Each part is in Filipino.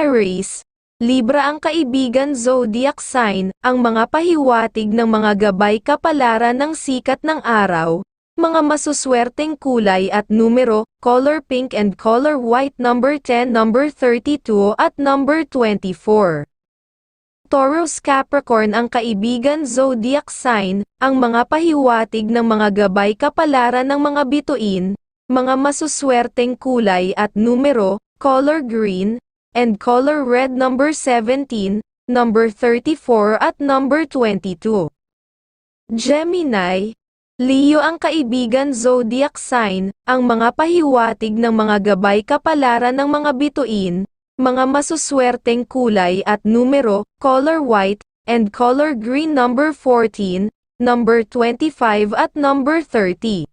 Aries, Libra ang kaibigan zodiac sign, ang mga pahiwatig ng mga gabay kapalaran ng sikat ng araw, mga masuswerteng kulay at numero, color pink and color white number 10, number 32 at number 24. Taurus Capricorn ang kaibigan zodiac sign, ang mga pahiwatig ng mga gabay kapalaran ng mga bituin, mga masuswerteng kulay at numero, color green, and color red number 17, number 34 at number 22. Gemini, Leo ang kaibigan zodiac sign, ang mga pahiwatig ng mga gabay kapalaran ng mga bituin, mga masuswerteng kulay at numero, color white, and color green number 14, number 25 at number 30.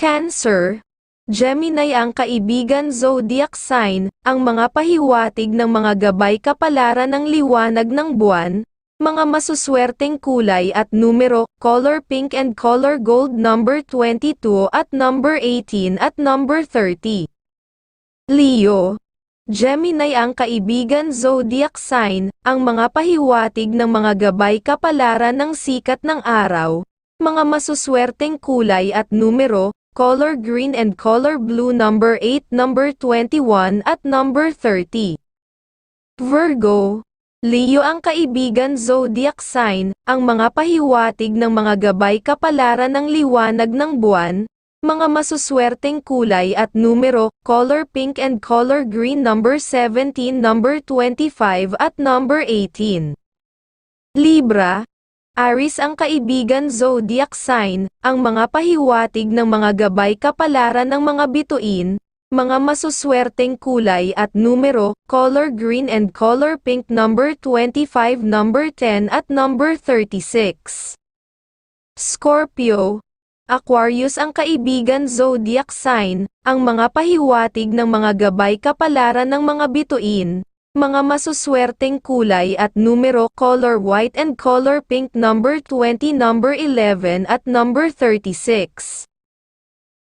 Cancer, Gemini ang kaibigan zodiac sign, ang mga pahiwatig ng mga gabay kapalaran ng liwanag ng buwan, mga masuswerteng kulay at numero, color pink and color gold number 22 at number 18 at number 30. Leo, Gemini ang kaibigan zodiac sign, ang mga pahiwatig ng mga gabay kapalaran ng sikat ng araw, mga masuswerteng kulay at numero, color green and color blue number 8, number 21 at number 30. Virgo, Leo ang kaibigan zodiac sign, ang mga pahiwatig ng mga gabay kapalaran ng liwanag ng buwan, mga masuswerteng kulay at numero, color pink and color green number 17, number 25 at number 18. Libra, Aris ang kaibigan zodiac sign, ang mga pahiwatig ng mga gabay kapalaran ng mga bituin, mga masuswerteng kulay at numero, color green and color pink number 25, number 10 at number 36. Scorpio, Aquarius ang kaibigan zodiac sign, ang mga pahiwatig ng mga gabay kapalaran ng mga bituin, mga masuswerteng kulay at numero color white and color pink number 20 number 11 at number 36.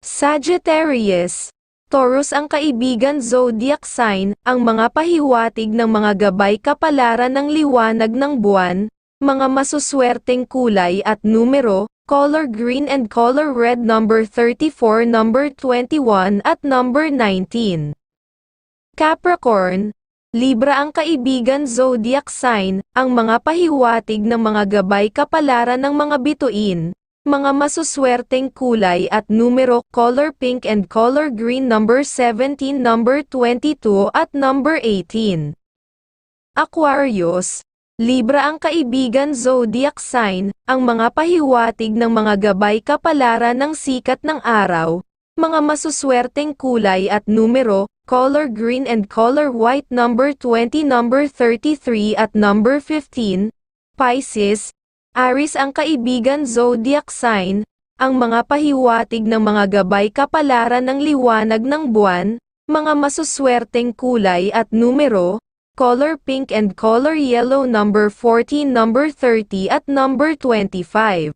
Sagittarius, Taurus ang kaibigan zodiac sign, ang mga pahiwatig ng mga gabay kapalaran ng liwanag ng buwan, mga masuswerteng kulay at numero, color green and color red number 34 number 21 at number 19. Capricorn, Libra ang kaibigan zodiac sign, ang mga pahiwatig ng mga gabay kapalaran ng mga bituin, mga masuswerteng kulay at numero, color pink and color green number 17, number 22 at number 18. Aquarius, Libra ang kaibigan zodiac sign, ang mga pahiwatig ng mga gabay kapalaran ng sikat ng araw, mga masuswerteng kulay at numero, color green and color white number 20 number 33 at number 15, Pisces, Aris ang kaibigan zodiac sign, ang mga pahiwatig ng mga gabay kapalaran ng liwanag ng buwan, mga masuswerteng kulay at numero, color pink and color yellow number 14 number 30 at number 25.